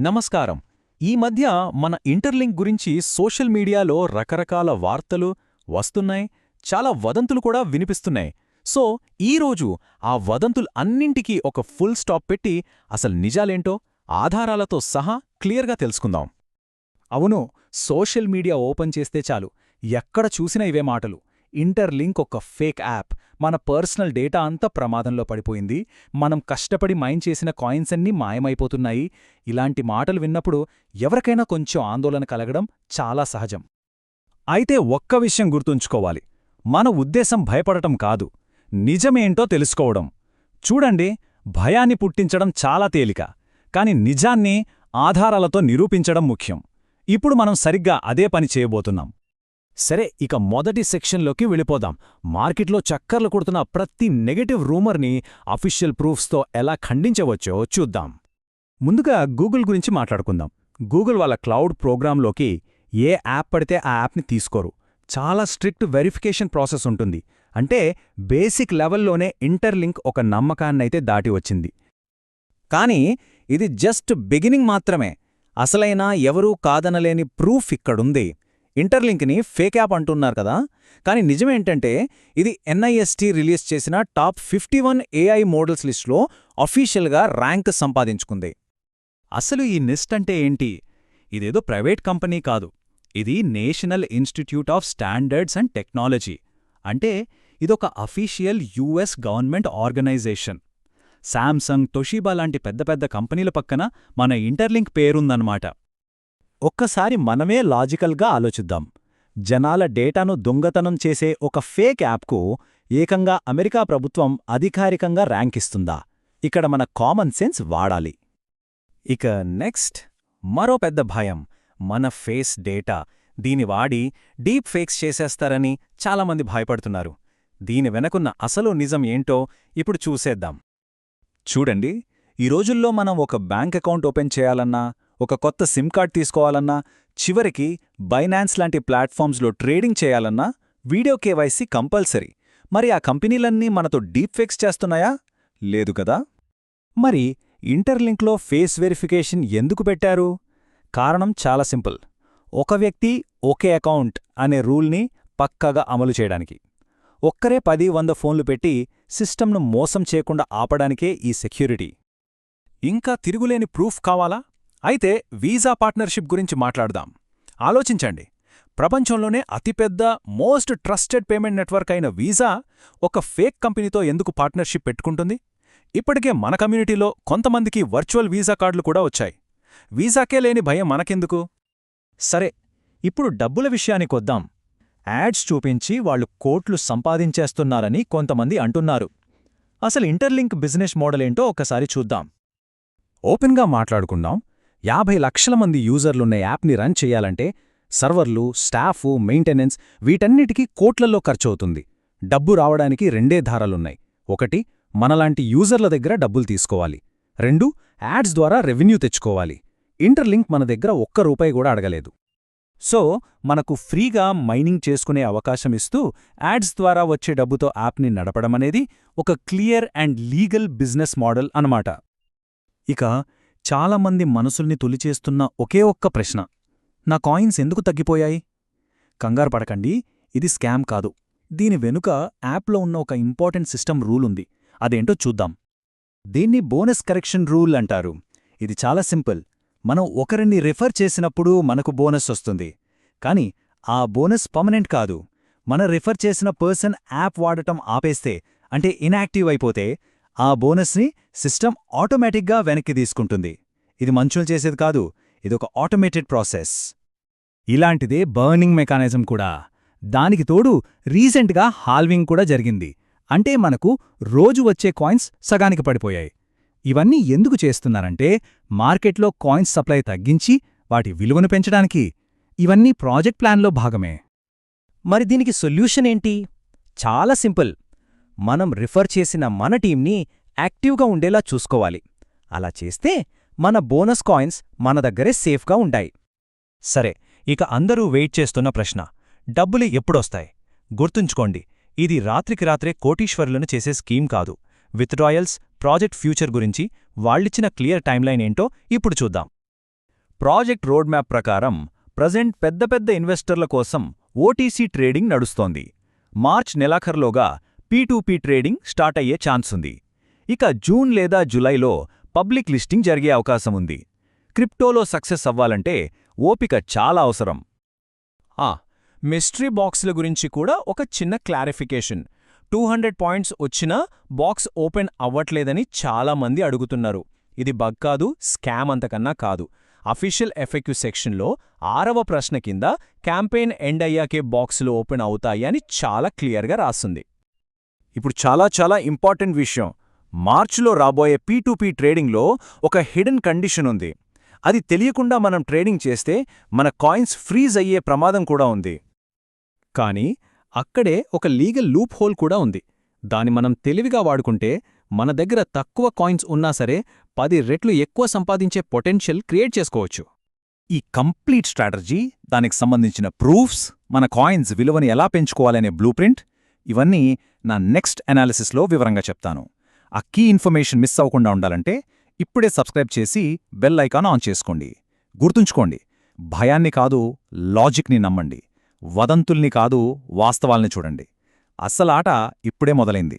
నమస్కారం. ఈ మధ్య మన ఇంటర్లింక్ గురించి సోషల్ మీడియాలో రకరకాల వార్తలు వస్తున్నాయి చాలా వదంతులు కూడా వినిపిస్తున్నాయి. సో ఈరోజు ఆ వదంతులు అన్నింటికీ ఒక ఫుల్ స్టాప్ పెట్టి అసలు నిజాలేంటో ఆధారాలతో సహా క్లియర్గా తెలుసుకుందాం. అవును సోషల్ మీడియా ఓపెన్ చేస్తే చాలు ఎక్కడ చూసినా ఇవే మాటలు. ఇంటర్లింక్ ఒక ఫేక్ యాప్. మన పర్సనల్ డేటా అంతా ప్రమాదంలో పడిపోయింది. మనం కష్టపడి మైన్ చేసిన కాయిన్స్ అన్నీ మాయమైపోతున్నాయి. ఇలాంటి మాటలు విన్నప్పుడు ఎవరికైనా కొంచెం ఆందోళన కలగడం చాలా సహజం. అయితే ఒక్క విషయం గుర్తుంచుకోవాలి. మన ఉద్దేశం భయపడటం కాదు. నిజమేంటో తెలుసుకోవడం. చూడండి భయాన్ని పుట్టించడం చాలా తేలిక. కాని నిజాన్ని ఆధారాలతో నిరూపించడం ముఖ్యం. ఇప్పుడు మనం సరిగ్గా అదే పని చేయబోతున్నాం. సరే ఇక మొదటి సెక్షన్లోకి వెళ్ళిపోదాం. మార్కెట్లో చక్కర్లు కొడుతున్న ప్రతి నెగటివ్ రూమర్ని అఫీషియల్ ప్రూఫ్స్తో ఎలా ఖండించవచ్చో చూద్దాం. ముందుగా గూగుల్ గురించి మాట్లాడుకుందాం. గూగుల్ వాళ్ళ క్లౌడ్ ప్రోగ్రాంలోకి ఏ యాప్ పడితే ఆ యాప్ని తీసుకోరు. చాలా స్ట్రిక్ట్ వెరిఫికేషన్ ప్రాసెస్ ఉంటుంది. అంటే బేసిక్ లెవెల్లోనే ఇంటర్లింక్ ఒక నమ్మకాన్నైతే దాటి వచ్చింది. కానీ ఇది జస్ట్ బిగినింగ్ మాత్రమే. అసలైనా ఎవరూ కాదనలేని ప్రూఫ్ ఇక్కడుంది. ఇంటర్లింక్ని ఫేక్ యాప్ అంటున్నారు కదా. కానీ నిజమేంటంటే ఇది ఎన్ఐఎస్టీ రిలీజ్ చేసిన top fifty one AI models లిస్టులో అఫీషియల్గా ర్యాంక్ సంపాదించుకుంది. అసలు ఈ నిస్ట్ అంటే ఏంటి? ఇదేదో ప్రైవేట్ కంపెనీ కాదు. ఇది national institute of standards and technology. అంటే ఇదొక official US government organisation. Samsung Toshiba లాంటి పెద్ద పెద్ద కంపెనీల పక్కన మన ఇంటర్లింక్ పేరుందన్నమాట. ఒక్కసారి మనమే లాజికల్గా ఆలోచిద్దాం. జనాల డేటాను దొంగతనం చేసే ఒక ఫేక్ యాప్కు ఏకంగా అమెరికా ప్రభుత్వం అధికారికంగా ర్యాంక్ ఇస్తుందా? ఇక్కడ మన కామన్ సెన్స్ వాడాలి. ఇక నెక్స్ట్ మరో పెద్ద భయం. మన ఫేస్ డేటా. దీని వాడి డీప్ ఫేక్స్ చేసేస్తారని చాలామంది భయపడుతున్నారు. దీని వెనకున్న అసలు నిజం ఏంటో ఇప్పుడు చూసేద్దాం. చూడండి ఈ రోజుల్లో మనం ఒక బ్యాంక్ అకౌంట్ ఓపెన్ చేయాలన్నా ఒక కొత్త సిమ్ కార్డ్ తీసుకోవాలన్నా చివరికి బైనాన్స్ లాంటి ప్లాట్ఫామ్స్లో ట్రేడింగ్ చేయాలన్నా వీడియో కేవైసీ కంపల్సరీ. మరి ఆ కంపెనీలన్నీ మనతో డీప్ ఫిక్స్ చేస్తున్నాయా? లేదు కదా? మరి ఇంటర్లింక్లో ఫేస్ వెరిఫికేషన్ ఎందుకు పెట్టారు? కారణం చాలా సింపుల్. ఒక వ్యక్తి ఒకే అకౌంట్ అనే రూల్ని పక్కగా అమలు చేయడానికి. ఒక్కరే పది వంద ఫోన్లు పెట్టి సిస్టమ్ను మోసం చేయకుండా ఆపడానికే ఈ సెక్యూరిటీ. ఇంకా తిరుగులేని ప్రూఫ్ కావాలా? అయితే వీసా పార్ట్నర్షిప్ గురించి మాట్లాడదాం. ఆలోచించండి. ప్రపంచంలోనే అతిపెద్ద మోస్ట్ ట్రస్టెడ్ పేమెంట్ నెట్వర్క్ అయిన వీసా ఒక ఫేక్ కంపెనీతో ఎందుకు పార్ట్నర్షిప్ పెట్టుకుంటుంది? ఇప్పటికే మన కమ్యూనిటీలో కొంతమందికి వర్చువల్ వీసా కార్డులు కూడా వచ్చాయి. వీసాకే లేని భయం మనకెందుకు? సరే ఇప్పుడు డబ్బుల విషయానికొద్దాం యాడ్స్ చూపించి వాళ్ళు కోట్లు సంపాదించేస్తున్నారని కొంతమంది అంటున్నారు. అసలు ఇంటర్లింక్ బిజినెస్ మోడలేంటో ఒకసారి చూద్దాం. ఓపెన్గా మాట్లాడుకుందాం. యాభై లక్షల మంది యూజర్లున్న యాప్ని రన్ చెయ్యాలంటే సర్వర్లు స్టాఫు మెయింటెనెన్స్ వీటన్నిటికీ కోట్లల్లో ఖర్చవుతుంది. డబ్బు రావడానికి రెండే ధారాలున్నాయి. ఒకటి మనలాంటి యూజర్ల దగ్గర డబ్బులు తీసుకోవాలి. రెండు యాడ్స్ ద్వారా రెవెన్యూ తెచ్చుకోవాలి. ఇంటర్లింక్ మన దగ్గర ఒక్క రూపాయి కూడా అడగలేదు. సో మనకు ఫ్రీగా మైనింగ్ చేసుకునే అవకాశం ఇస్తూ యాడ్స్ ద్వారా వచ్చే డబ్బుతో యాప్ని నడపడమనేది ఒక clear and legal business model అనమాట ఇక చాలామంది మనసుల్ని తొలిచేస్తున్న ఒకే ఒక్క ప్రశ్న. నా కాయిన్స్ ఎందుకు తగ్గిపోయాయి? కంగారు పడకండి ఇది స్కామ్ కాదు. దీని వెనుక యాప్లో ఉన్న ఒక ఇంపార్టెంట్ సిస్టమ్ రూల్ ఉంది. అదేంటో చూద్దాం. దీన్ని బోనస్ కరెక్షన్ రూల్ అంటారు. ఇది చాలా సింపుల్. మనం ఒకరిని రిఫర్ చేసినప్పుడు మనకు బోనస్ వస్తుంది. కాని ఆ బోనస్ పర్మనెంట్ కాదు. మన రిఫర్ చేసిన పర్సన్ యాప్ వాడటం ఆపేస్తే అంటే ఇనాక్టివ్ అయిపోతే ఆ బోనస్ని సిస్టమ్ ఆటోమేటిక్గా వెనక్కి తీసుకుంటుంది. ఇది మంచులు చేసేది కాదు ఇదొక ఆటోమేటెడ్ ప్రాసెస్. ఇలాంటిదే బర్నింగ్ మెకానిజం కూడా. దానికి తోడు రీసెంట్గా హాల్వింగ్ కూడా జరిగింది. అంటే మనకు రోజు వచ్చే కాయిన్స్ సగానికి పడిపోయాయి. ఇవన్నీ ఎందుకు చేస్తున్నారంటే మార్కెట్లో కాయిన్స్ సప్లై తగ్గించి వాటి విలువను పెంచడానికి. ఇవన్నీ ప్రాజెక్ట్ ప్లాన్లో భాగమే. మరి దీనికి సొల్యూషన్ ఏంటి? చాలా సింపుల్. మనం రిఫర్ చేసిన మన టీంని యాక్టివ్గా ఉండేలా చూసుకోవాలి. అలా చేస్తే మన బోనస్ కాయిన్స్ మన దగ్గరే సేఫ్గా ఉంటాయి. సరే ఇక అందరూ వెయిట్ చేస్తున్న ప్రశ్న. డబ్బులు ఎప్పుడొస్తాయి? గుర్తుంచుకోండి ఇది రాత్రికి రాత్రే కోటీశ్వరులను చేసే స్కీమ్ కాదు. విత్డ్రాయల్స్ ప్రాజెక్ట్ ఫ్యూచర్ గురించి వాళ్ళిచ్చిన క్లియర్ టైంలైన్ ఏంటో ఇప్పుడు చూద్దాం. ప్రాజెక్ట్ రోడ్ మ్యాప్ ప్రకారం ప్రజెంట్ పెద్ద పెద్ద ఇన్వెస్టర్ల కోసం ఓటీసీ ట్రేడింగ్ నడుస్తోంది. March నెలాఖరులోగా P two P trading start అయ్యే ఛాన్స్ ఉంది ఇక జూన్ లేదా జులైలో పబ్లిక్ లిస్టింగ్ జరిగే అవకాశం ఉంది. క్రిప్టోలో సక్సెస్ అవ్వాలంటే ఓపిక చాలా అవసరం. ఆ మిస్టరీ బాక్స్ల గురించి కూడా ఒక చిన్న క్లారిఫికేషన్. టూ హండ్రెడ్ పాయింట్స్ వచ్చినా బాక్స్ ఓపెన్ అవ్వట్లేదని చాలామంది అడుగుతున్నారు. ఇది బగ్ కాదు స్కామ్ అంతకన్నా కాదు. అఫీషియల్ ఎఫెక్యూ సెక్షన్లో ఆరవ ప్రశ్న కింద క్యాంపెయిన్ ఎండ్ అయ్యాకే బాక్సులు ఓపెన్ అవుతాయి అని చాలా క్లియర్గా రాస్తుంది ఇప్పుడు చాలా చాలా ఇంపార్టెంట్ విషయం. మార్చిలో రాబోయే పీ ట్రేడింగ్లో ఒక హిడెన్ కండిషన్ ఉంది. అది తెలియకుండా మనం ట్రేడింగ్ చేస్తే మన కాయిన్స్ ఫ్రీజ్ అయ్యే ప్రమాదం కూడా ఉంది. కానీ అక్కడే ఒక లీగల్ లూప్ హోల్ కూడా ఉంది. దాని మనం తెలివిగా వాడుకుంటే మన దగ్గర తక్కువ కాయిన్స్ ఉన్నా సరే పది రెట్లు ఎక్కువ సంపాదించే పొటెన్షియల్ క్రియేట్ చేసుకోవచ్చు. ఈ కంప్లీట్ స్ట్రాటజీ దానికి సంబంధించిన ప్రూఫ్స్ మన కాయిన్స్ విలువని ఎలా పెంచుకోవాలనే బ్లూ ప్రింట్ ఇవన్నీ నా నెక్స్ట్ అనాలిసిస్లో వివరంగా చెప్తాను. ఆ కీ ఇన్ఫర్మేషన్ మిస్ అవ్వకుండా ఉండాలంటే ఇప్పుడే సబ్స్క్రైబ్ చేసి బెల్ ఐకాన్ ఆన్ చేసుకోండి. గుర్తుంచుకోండి భయాన్ని కాదు లాజిక్ని నమ్మండి వదంతుల్ని కాదు వాస్తవాల్ని చూడండి. అస్సలాట ఇప్పుడే మొదలైంది.